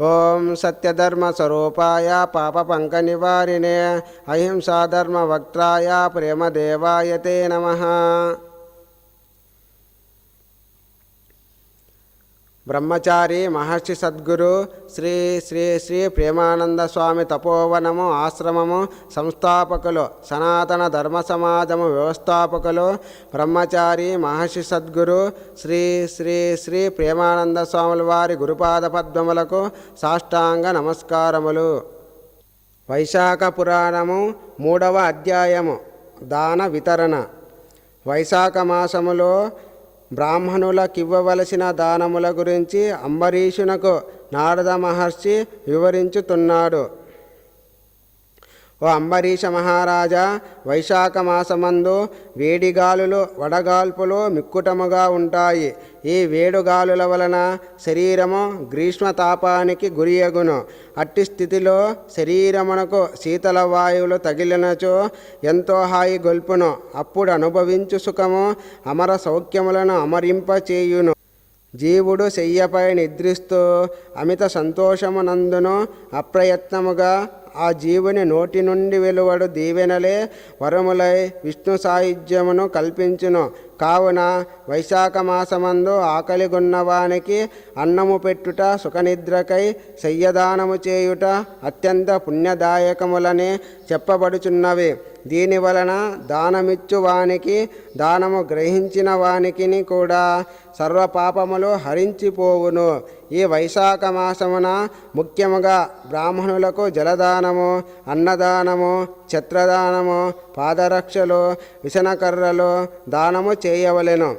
ఓం సత్యధర్మ స్వరూపాయ పాపపంక నివారిణే అహింసాధర్మ అహింసాధర్మవక్త్రాయ ప్రేమదేవాయ తే నమ. బ్రహ్మచారి మహర్షి సద్గురు శ్రీ శ్రీ శ్రీ ప్రేమానంద స్వామి తపోవనము ఆశ్రమము సంస్థాపకులు సనాతన ధర్మ సమాజము వ్యవస్థాపకులు బ్రహ్మచారి మహర్షి సద్గురు శ్రీ శ్రీ శ్రీ ప్రేమానంద స్వాముల వారి గురుపాద పద్మములకు సాష్టాంగ నమస్కారములు. వైశాఖ పురాణము మూడవ అధ్యాయము దాన వితరణ. వైశాఖ మాసములో బ్రాహ్మణులకివ్వవలసిన దానముల గురించి అంబరీషునకు నారద మహర్షి వివరించుతున్నాడు. ఓ అంబరీష మహారాజా వైశాఖ మాసమందు వేడిగాలులు వడగాల్పులు మిక్కుటముగా ఉంటాయి. ఈ వేడుగాలుల వలన శరీరము గ్రీష్మ తాపానికి గురియగును. అట్టి స్థితిలో శరీరమునకు శీతల వాయువులు తగిలినచో ఎంతో హాయి గొల్పును. అప్పుడు అనుభవించు సుఖము అమర సౌఖ్యములను అమరింపచేయును. జీవుడు శయ్యపై నిద్రిస్తూ అమిత సంతోషమునందును అప్రయత్నముగా ఆ జీవుని నోటి నుండి వెలువడు దీవెనలే వరములై విష్ణు సాయుధ్యమును కల్పించును. కావున వైశాఖ మాసమందు ఆకలిగొన్నవానికి అన్నము పెట్టుట సుఖనిద్రకై శయ్యదానము చేయుట అత్యంత పుణ్యదాయకములని చెప్పబడుచున్నవి. దీని వలన దానమిచ్చు వానికి దానము గ్రహించిన వానికి కూడా సర్వపాపములు హరించిపోవును. ఈ వైశాఖ మాసమున ముఖ్యముగా బ్రాహ్మణులకు దానము అన్నదానము ఛత్రదానము పాదరక్షలు విసనకర్రలు దానము చేయవలెను.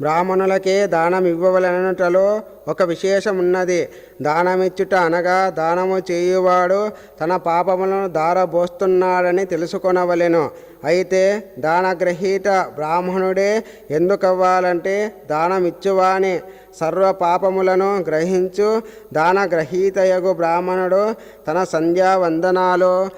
బ్రాహ్మణులకే దానమివ్వవలనటలో ఒక విశేషమున్నది. దానమిచ్చుట అనగా దానము చేయువాడు తన పాపములను దారబోస్తున్నాడని తెలుసుకొనవలెను. అయితే దానగ్రహీత బ్రాహ్మణుడే ఎందుకవ్వాలంటే దానమిచ్చువాని. సర్వ పాపములను గ్రహించు దానగ్రహీతయగు బ్రాహ్మణుడు తన సంధ్యావందనాలు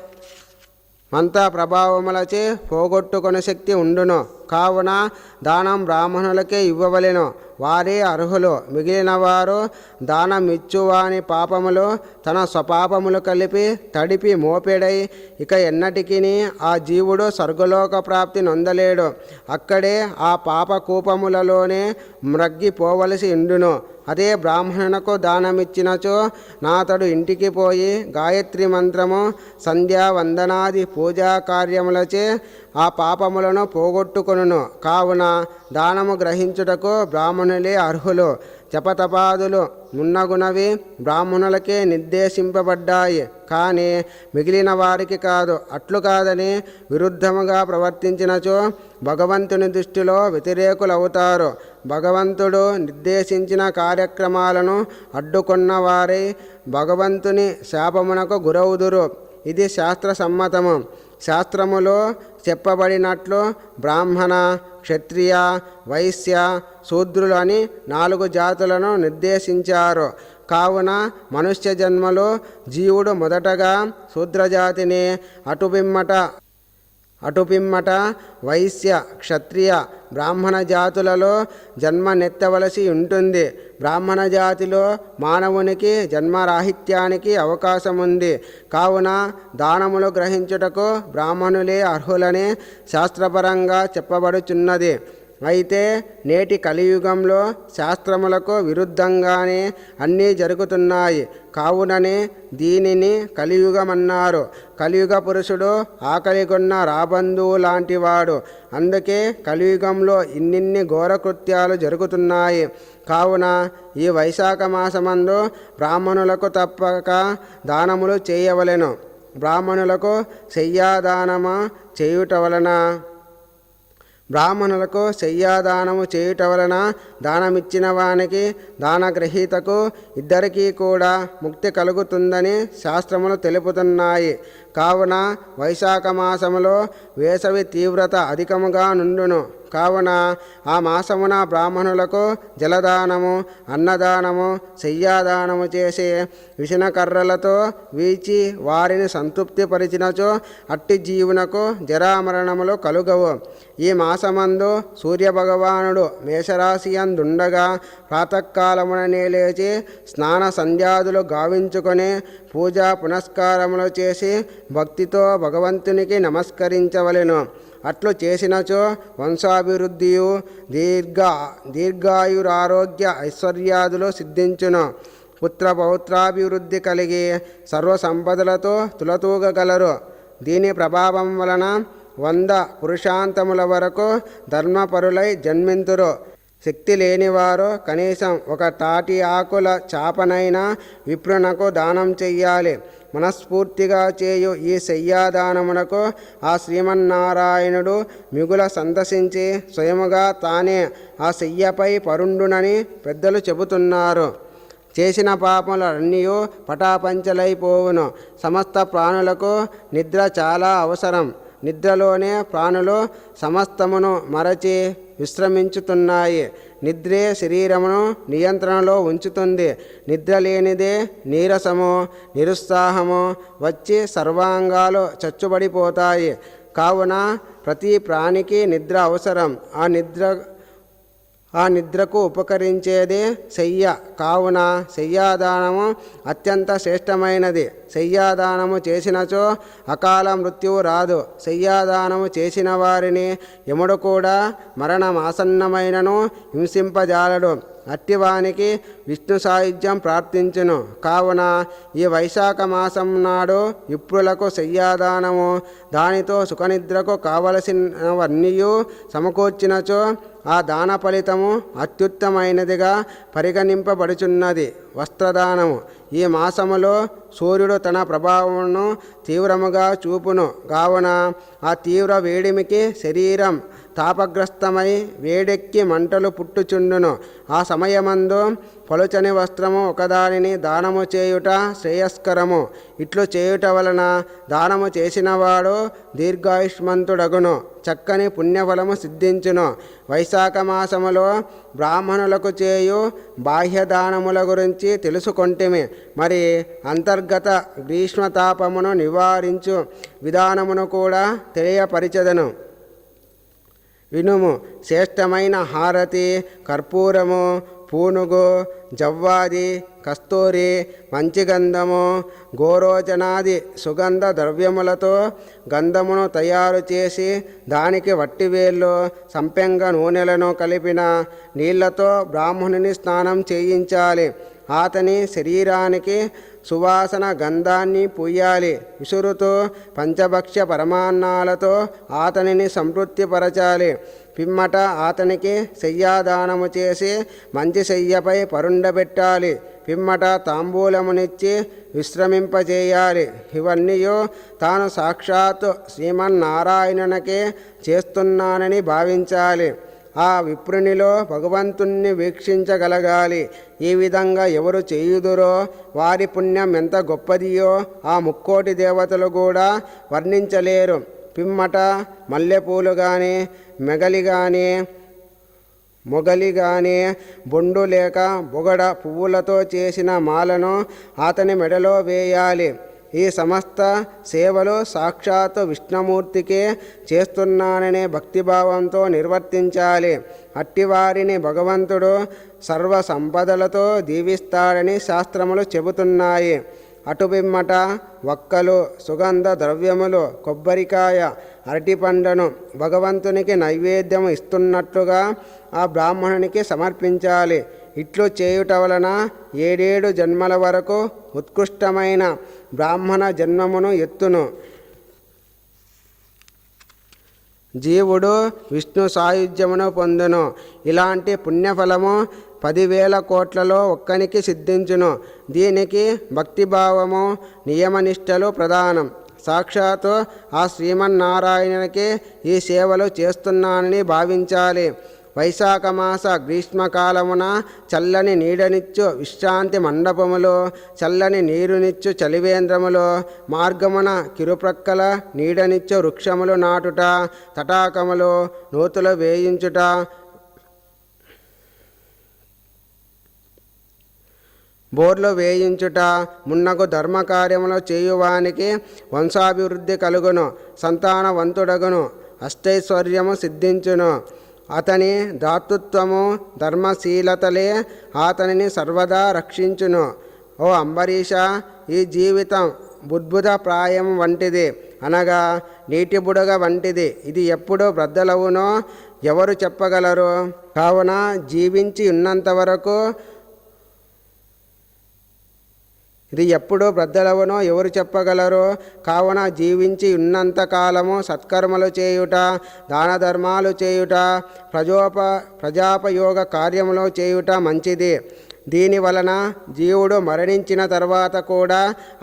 మంతా ప్రభావములచే పోగొట్టుకునే శక్తి ఉండును. కావున దానం బ్రాహ్మణులకే ఇవ్వవలెను. వారే అర్హులు. మిగిలిన వారు దానమిచ్చువాని పాపములు తన స్వపాపములు కలిపి తడిపి మోపెడై ఇక ఎన్నటికీ ఆ జీవుడు స్వర్గలోక ప్రాప్తి నొందలేడు. అక్కడే ఆ పాప కూపములలోనే మ్రగ్గిపోవలసి ఉండును. అదే బ్రాహ్మణునకు దానమిచ్చినచో నాతడు ఇంటికి పోయి గాయత్రి మంత్రము సంధ్యా వందనాది పూజా కార్యములచే ఆ పాపములను పోగొట్టుకొనును. కావున దానము గ్రహించుటకు బ్రాహ్మణులే అర్హులు. జపతపాదులు మున్నగునవి బ్రాహ్మణులకే నిర్దేశింపబడ్డాయి. కానీ మిగిలిన వారికి కాదు. అట్లు కాదని విరుద్ధముగా ప్రవర్తించినచో భగవంతుని దృష్టిలో వ్యతిరేకులవుతారు. భగవంతుడు నిర్దేశించిన కార్యక్రమాలను అడ్డుకున్న వారై భగవంతుని శాపమునకు గురవుదురు. ఇది శాస్త్ర సమ్మతము శాస్త్రములో చెప్పబడినట్లు బ్రాహ్మణ క్షత్రియ వైశ్య శూద్రులు అని నాలుగు జాతులను నిర్దేశించారు. కావున మనుష్య జన్మలో జీవుడు మొదటగా శూద్రజాతిని అటుబిమ్మట అటుపిమ్మట వైశ్య క్షత్రియ బ్రాహ్మణ జాతులలో జన్మనెత్తవలసి ఉంటుంది. బ్రాహ్మణ జాతిలో మానవునికి జన్మరాహిత్యానికి అవకాశం ఉంది కావున దానములు గ్రహించుటకు బ్రాహ్మణులే అర్హులని శాస్త్రపరంగా చెప్పబడుచున్నది. అయితే నేటి కలియుగంలో శాస్త్రములకు విరుద్ధంగానే అన్నీ జరుగుతున్నాయి. కావుననే దీనిని కలియుగమన్నారు. కలియుగ పురుషుడు ఆకలిగొన్న రాబంధువు లాంటివాడు. అందుకే కలియుగంలో ఇన్నిన్ని ఘోరకృత్యాలు జరుగుతున్నాయి. కావున ఈ వైశాఖ మాసమందు బ్రాహ్మణులకు తప్పక దానములు చేయవలెను. బ్రాహ్మణులకు శయ్యాదానమా చేయుట వలన బ్రాహ్మణులకు శయ్యాదానము చేయుట వలన దానమిచ్చిన వానికి దానగ్రహీతకు ఇద్దరికీ కూడా ముక్తి కలుగుతుందని శాస్త్రములు తెలుపుతున్నాయి. కావున వైశాఖ మాసములో వేసవి తీవ్రత అధికముగా నుండును. కావున ఆ మాసమున బ్రాహ్మణులకు జలదానము అన్నదానము శయ్యాదానము చేసి విషణకర్రలతో వీచి వారిని సంతృప్తిపరిచినచో అట్టి జీవునకు జరామరణములు కలుగవు. ఈ మాసమందు సూర్యభగవానుడు మేషరాశి అందుండగా ప్రాతకాలముననే లేచి స్నాన సంధ్యాదులు గావించుకొని పూజా పునస్కారములు చేసి భక్తితో భగవంతునికి నమస్కరించవలెను. అట్లు చేసినచో వంశాభివృద్ధియు దీర్ఘ దీర్ఘాయురారోగ్య ఐశ్వర్యాదులు సిద్ధించును. పుత్ర పౌత్రాభివృద్ధి కలిగి సర్వ సంపదలతో తులతూగగలరు. దీని ప్రభావం వలన వంద పురుషాంతముల వరకు ధర్మపరులై జన్మింతురు. శక్తి లేనివారు కనీసం ఒక తాటి ఆకుల చాపనైనా విప్రునకు దానం చెయ్యాలి. మనస్ఫూర్తిగా చేయు ఈ శయ్యాదానమునకు ఆ శ్రీమన్నారాయణుడు మిగుల సందర్శించి స్వయముగా తానే ఆ శయ్యపై పరుండునని పెద్దలు చెబుతున్నారు. చేసిన పాపములన్నీ పటాపంచలైపోవును సమస్త ప్రాణులకు నిద్ర చాలా అవసరం. నిద్రలోనే ప్రాణులు సమస్తమును మరచి విశ్రమించుతున్నాయి. నిద్రే శరీరమును నియంత్రణలో ఉంచుతుంది. నిద్ర లేనిదే నీరసము నిరుత్సాహము వచ్చి సర్వాంగాలు చచ్చుబడిపోతాయి. కావున ప్రతి ప్రాణికి నిద్ర అవసరం. ఆ నిద్ర ఆ నిద్రకు ఉపకరించేదే శయ్య. కావున శయ్యాదానము అత్యంత శ్రేష్టమైనది. శయ్యాదానము చేసినచో అకాల మృత్యువు రాదు. శయ్యాదానము చేసిన వారిని యముడు కూడా మరణమాసన్నమైనను హింసింపజాలడు. అట్టివానికి విష్ణు సాయుధ్యం ప్రార్థించును కావున ఈ వైశాఖ మాసం నాడు ఇప్పులకు శయ్యాదానము దానితో సుఖనిద్రకు కావలసినవన్నీ సమకూర్చినచో ఆ దాన ఫలితము అత్యుత్తమైనదిగా పరిగణింపబడుచున్నది. వస్త్రదానము. ఈ మాసములో సూర్యుడు తన ప్రభావమును తీవ్రముగా చూపును. కావున ఆ తీవ్ర వేడిమికి శరీరం తాపగ్రస్తమై వేడెక్కి మంటలు పుట్టుచుండును. ఆ సమయమందు పలుచని వస్త్రము ఒకదానిని దానము చేయుట శ్రేయస్కరము. ఇట్లు చేయుట వలన దానము చేసినవాడు దీర్ఘాయుష్మంతుడగును. చక్కని పుణ్యఫలము సిద్ధించును. వైశాఖ మాసములో బ్రాహ్మణులకు చేయు బాహ్య దానముల గురించి తెలుసుకొంటిమి. మరి అంతర్గత గ్రీష్మతాపమును నివారించు విధానమును కూడా తెలియపరిచెదను. వినుము. శ్రేష్టమైన హారతి కర్పూరము పూనుగు జవ్వాది కస్తూరి మంచిగంధము గోరోచనాది సుగంధ ద్రవ్యములతో గంధమును తయారు చేసి దానికి వట్టివేళ్ళు సంపెంగ నూనెలను కలిపిన నీళ్ళతో బ్రాహ్మణుని స్నానం చేయించాలి. అతని శరీరానికి సువాసన గంధాన్ని పూయాలి. విసురుతూ పంచభక్ష్య పరమాన్నాలతో అతనిని సంతృప్తిపరచాలి. పిమ్మట అతనికి శయ్యాదానము చేసి మంచి శయ్యపై పరుండబెట్టాలి పిమ్మట తాంబూలమునిచ్చి విశ్రమింపజేయాలి. ఇవన్నీ తాను సాక్షాత్తు శ్రీమన్నారాయణునికే చేస్తున్నానని భావించాలి. ఆ విప్రునిలో భగవంతుణ్ణి వీక్షించగలగాలి. ఈ విధంగా ఎవరు చేయుదురో వారి పుణ్యం ఎంత గొప్పదియో ఆ ముక్కోటి దేవతలు కూడా వర్ణించలేరు. పిమ్మట మల్లెపూలు కానీ మెగలి కానీ మొగలి కానీ బొండు లేక బొగడ పువ్వులతో చేసిన మాలను అతని మెడలో వేయాలి. ఈ సమస్త సేవలు సాక్షాత్ విష్ణుమూర్తికే చేస్తున్నాననే భక్తిభావంతో నిర్వర్తించాలి. అట్టివారిని భగవంతుడు సర్వ సంపదలతో దీవిస్తాడని శాస్త్రములు చెబుతున్నాయి. అటుపిమ్మట వక్కలు సుగంధ ద్రవ్యములు కొబ్బరికాయ అరటిపండును భగవంతునికి నైవేద్యం ఇస్తున్నట్లుగా ఆ బ్రాహ్మణునికి సమర్పించాలి. ఇట్లు చేయుట వలన ఏడేడు జన్మల వరకు ఉత్కృష్టమైన బ్రాహ్మణ జన్మమును ఎత్తును. జీవుడు విష్ణు సాయుధ్యమును పొందును. ఇలాంటి పుణ్యఫలము పదివేల కోట్లలో ఒక్కనికి సిద్ధించును. దీనికి భక్తిభావము నియమనిష్టలు ప్రధానం. సాక్షాత్తు ఆ శ్రీమన్నారాయణునికి ఈ సేవలు చేస్తున్నానని భావించాలి. వైశాఖ మాస గ్రీష్మకాలమున చల్లని నీడనిచ్చు విశ్రాంతి మండపములు చల్లని నీరునిచ్చు చలివేంద్రములు మార్గమున కిరుప్రక్కల నీడనిచ్చు వృక్షములు నాటుట తటాకములు నూతులు వేయించుట బోర్లు వేయించుట మున్నగు ధర్మకార్యములు చేయువానికి వంశాభివృద్ధి కలుగును సంతానవంతుడగును అష్టైశ్వర్యము సిద్ధించును. అతని దాతృత్వము ధర్మశీలతలే అతనిని సర్వదా రక్షించును. ఓ అంబరీష ఈ జీవితం బుద్భుత ప్రాయం వంటిది అనగా నీటి బుడగ వంటిది. ఇది ఎప్పుడు బ్రద్దలవునో ఎవరు చెప్పగలరు? కావున జీవించి ఉన్నంత వరకు ఇది ఎప్పుడు బ్రద్దలవనో ఎవరు చెప్పగలరు? కావున జీవించి ఉన్నంత కాలము సత్కర్మలు చేయుట దాన ధర్మాలు చేయుట ప్రజోప ప్రజాపయోగ కార్యములు చేయుట మంచిది. దీని వలన జీవుడు మరణించిన తర్వాత కూడా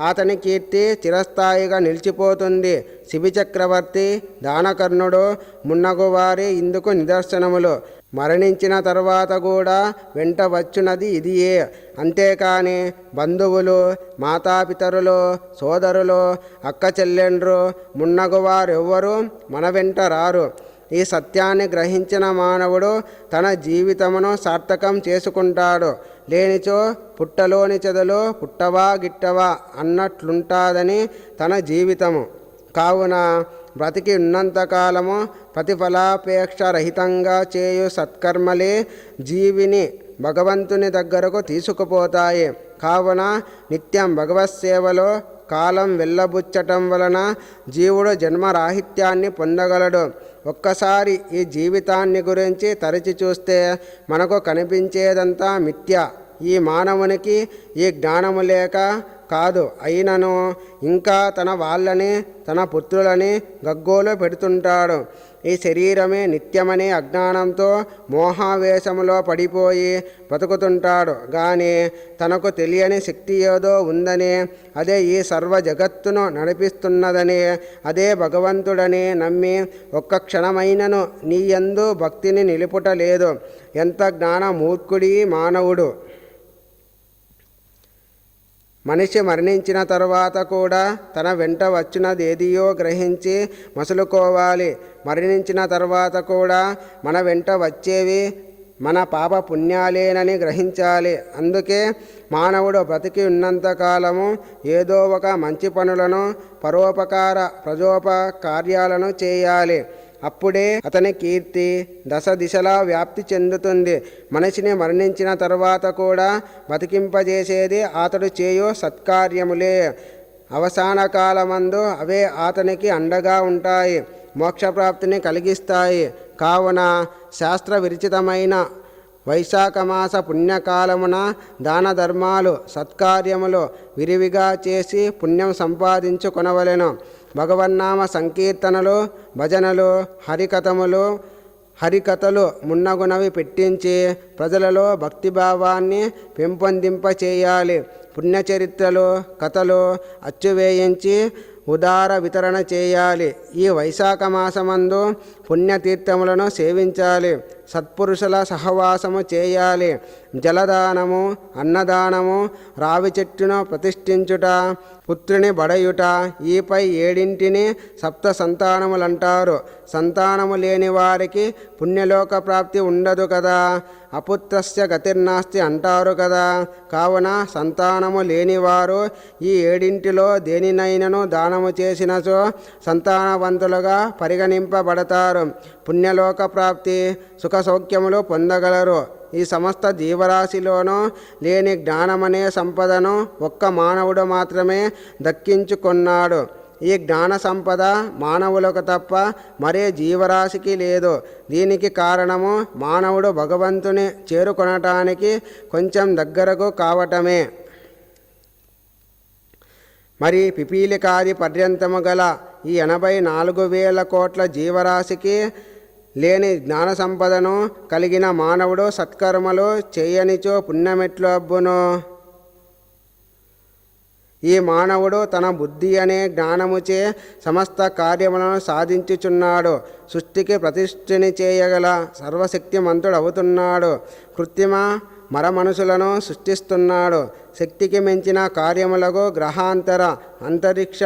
అతని కీర్తి చిరస్థాయిగా నిలిచిపోతుంది. శిబి చక్రవర్తి దానకర్ణుడు మున్నగువారి ఇందుకు నిదర్శనములు. మరణించిన తర్వాత కూడా వెంట వచ్చునది ఇదియే. అంతేకాని బంధువులు మాతాపితరులు సోదరులు అక్క చెల్లెండ్రు మున్నగువారెవ్వరూ మన వెంట రారు. ఈ సత్యాన్ని గ్రహించిన మానవుడు తన జీవితమును సార్థకం చేసుకుంటాడు. లేనిచో పుట్టలోని చెదలు పుట్టవా గిట్టవా అన్నట్లుంటాదని తన జీవితము. కావున బ్రతికి ఉన్నంతకాలము ప్రతిఫలాపేక్ష రహితంగా చేయు సత్కర్మలే జీవిని భగవంతుని దగ్గరకు తీసుకుపోతాయి. కావున నిత్యం భగవత్ సేవలో కాలం వెళ్ళబుచ్చటం వలన జీవుడు జన్మరాహిత్యాన్ని పొందగలడు. ఒక్కసారి ఈ జీవితాన్ని గురించి తరచి చూస్తే మనకు కనిపించేదంతా మిథ్య. ఈ మానవునికి ఈ జ్ఞానము లేక కాదు అయినను ఇంకా తన వాళ్ళని తన పుత్రులని గగ్గోలు పెడుతుంటాడు. ఈ శరీరమే నిత్యమనే అజ్ఞానంతో మోహావేశములో పడిపోయి బతుకుతుంటాడు. కానీ తనకు తెలియని శక్తి ఏదో ఉందని అదే ఈ సర్వ జగత్తును నడిపిస్తున్నదని అదే భగవంతుడని నమ్మి ఒక్క క్షణమైనను నీయందు భక్తిని నిలుపుట లేదు ఎంత జ్ఞానమూర్ఖుడి మానవుడు! మనిషి మరణించిన తర్వాత కూడా తన వెంట వచ్చినదేదియో గ్రహించి మసులుకోవాలి. మరణించిన తర్వాత కూడా మన వెంట వచ్చేవి మన పాప పుణ్యాలేనని గ్రహించాలి. అందుకే మానవుడు బ్రతికి ఉన్నంతకాలము ఏదో ఒక మంచి పనులను పరోపకార ప్రజోప కార్యాలను చేయాలి. అప్పుడే అతని కీర్తి దశ దిశలా వ్యాప్తి చెందుతుంది. మనిషిని మరణించిన తర్వాత కూడా బతికింపజేసేది అతడు చేయు సత్కార్యములే. అవసాన కాలమందు అవే అతనికి అండగా ఉంటాయి మోక్షప్రాప్తిని కలిగిస్తాయి. కావున శాస్త్ర విరచితమైన వైశాఖ మాస పుణ్యకాలమున దాన ధర్మాలు సత్కార్యములు విరివిగా చేసి పుణ్యం సంపాదించుకొనవలెను భగవన్నామ సంకీర్తనలు భజనలు హరికథములు హరికథలు మున్నగునవి పెట్టించి ప్రజలలో భక్తిభావాన్ని పెంపొందింపచేయాలి. పుణ్యచరిత్రలు కథలు అచ్చువేయించి ఉదార వితరణ చేయాలి. ఈ వైశాఖ మాసమందు పుణ్యతీర్థములను సేవించాలి. సత్పురుషుల సహవాసము చేయాలి. జలదానము అన్నదానము రావి చెట్టును ప్రతిష్ఠించుట పుత్రుని బడయుట ఈపై ఏడింటిని సప్త సంతానములంటారు సంతానము లేని వారికి పుణ్యలోక ప్రాప్తి ఉండదు కదా. అపుత్రస్య గతిర్నాస్తి అంటారు కదా. కావున సంతానము లేనివారు ఈ ఏడింటిలో దేనినైనను దానము చేసినచో సంతానవంతులుగా పరిగణింపబడతారు. పుణ్యలోక ప్రాప్తి సుఖ సౌఖ్యములు పొందగలరు. ఈ సమస్త జీవరాశిలోనూ లేని జ్ఞానమనే సంపదను ఒక్క మానవుడు మాత్రమే దక్కించుకున్నాడు. ఈ జ్ఞాన సంపద మానవులకు తప్ప మరే జీవరాశికి లేదు. దీనికి కారణము మానవుడు భగవంతుని చేరుకొనటానికి కొంచెం దగ్గరకు కావటమే. మరి పిపీలికాది పర్యంతము గల ఈ ఎనభై నాలుగు వేల కోట్ల జీవరాశికి లేని జ్ఞాన సంపదను కలిగిన మానవుడు సత్కర్మలు చేయనిచో పుణ్యమెట్లు అబ్బును. ఈ మానవుడు తన బుద్ధి అనే జ్ఞానముచే సమస్త కార్యములను సాధించుచున్నాడు. సృష్టికి ప్రతిష్ఠని చేయగల సర్వశక్తిమంతుడు అవుతున్నాడు కృత్రిమ మరమనుషులను సృష్టిస్తున్నాడు. శక్తికి మించిన కార్యములకు గ్రహాంతర అంతరిక్ష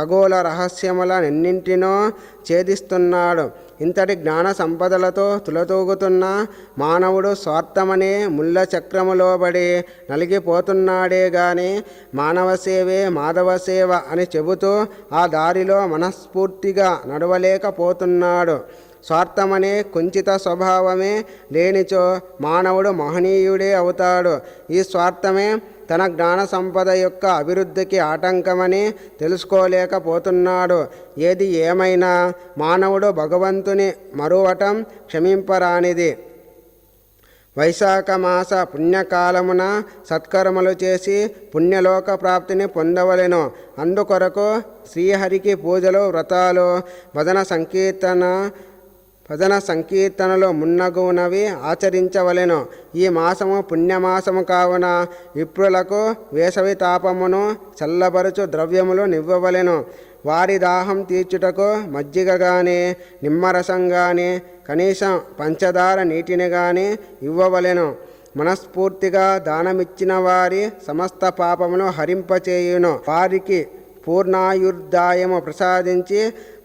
ఖగోళ రహస్యములనెన్నింటినో ఛేదిస్తున్నాడు. ఇంతటి జ్ఞాన సంపదలతో తులతూగుతున్న మానవుడు స్వార్థమనే ముళ్ళ చక్రములోబడి నలిగిపోతున్నాడే గాని మానవ సేవే మాధవ సేవ అని చెబుతూ ఆ దారిలో మనస్ఫూర్తిగా నడవలేకపోతున్నాడు. స్వార్థమనే కుంచిత స్వభావమే లేనిచో మానవుడు మహనీయుడే అవుతాడు. ఈ స్వార్థమే తన జ్ఞాన సంపద యొక్క అభివృద్ధికి ఆటంకమని తెలుసుకోలేకపోతున్నాడు. ఏది ఏమైనా మానవుడు భగవంతుని మరువటం క్షమింపరానిది. వైశాఖ మాస పుణ్యకాలమున సత్కర్మలు చేసి పుణ్యలోక ప్రాప్తిని పొందవలెను. అందుకొరకు శ్రీహరికి పూజలు వ్రతాలు భజన సంకీర్తన భజన సంకీర్తనలు మున్నగునవి ఆచరించవలెను. ఈ మాసము పుణ్యమాసము కావున విప్రులకు వేసవి తాపమును చల్లబరుచు ద్రవ్యములు నివ్వవలెను. వారి దాహం తీర్చుటకు మజ్జిగ గాని నిమ్మరసం గాని కనీసం పంచదార నీటిని గాని ఇవ్వవలెను. మనస్ఫూర్తిగా దానమిచ్చిన వారి సమస్త పాపమును హరింపచేయును. వారికి పూర్ణాయుర్దాయము ప్రసాదించి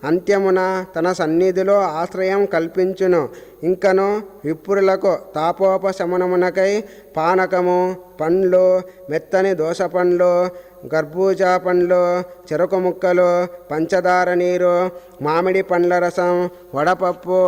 అంత్యమున తన సన్నిధిలో ఆశ్రయం కల్పించును. ఇంకను విప్రులకు తాపోపశమనమునకై పానకము పండ్లు మెత్తని దోస పండ్లు గర్భూజా పండ్లు చెరుకు ముక్కలు పంచదార నీరు మామిడి పండ్ల రసం వడపప్పు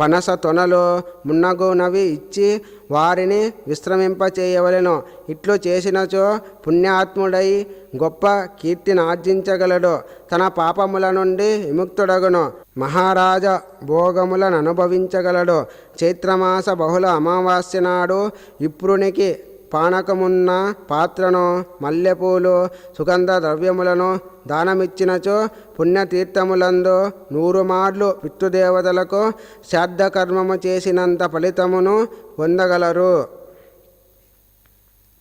పనస తొనలు మున్నగునవి ఇచ్చి వారిని విశ్రమింపచేయవలెను. ఇట్లు చేసినచో పుణ్యాత్ముడై గొప్ప కీర్తిని ఆర్జించగలడు. తన పాపముల నుండి విముక్తుడగును. మహారాజ భోగములను అనుభవించగలడు. చైత్రమాస బహుళ అమావాస్య నాడు విప్రునికి పానకమున్న పాత్రను మల్లెపూలు సుగంధ ద్రవ్యములను దానమిచ్చినచో పుణ్యతీర్థములందు నూరు మార్లు పితృదేవతలకు శ్రాద్ధకర్మము చేసినంత ఫలితమును పొందగలరు.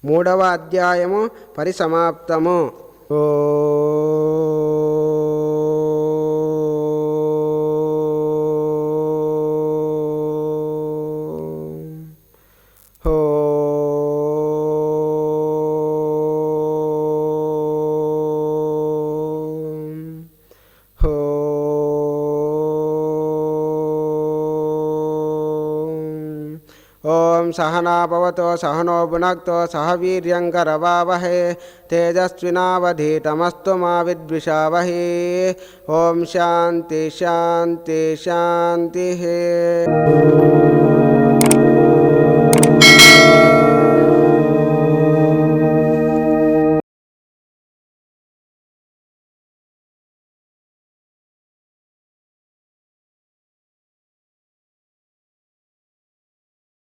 మూడవ అధ్యాయము పరిసమాప్తము. ఓ ओं सहनाभवतो सहनो भुनक्तो सहवीर्यङ्करवावहे तेजस्विनावधीतमस्तु मा विद्विषावहे। ॐ शांति शांति शांति।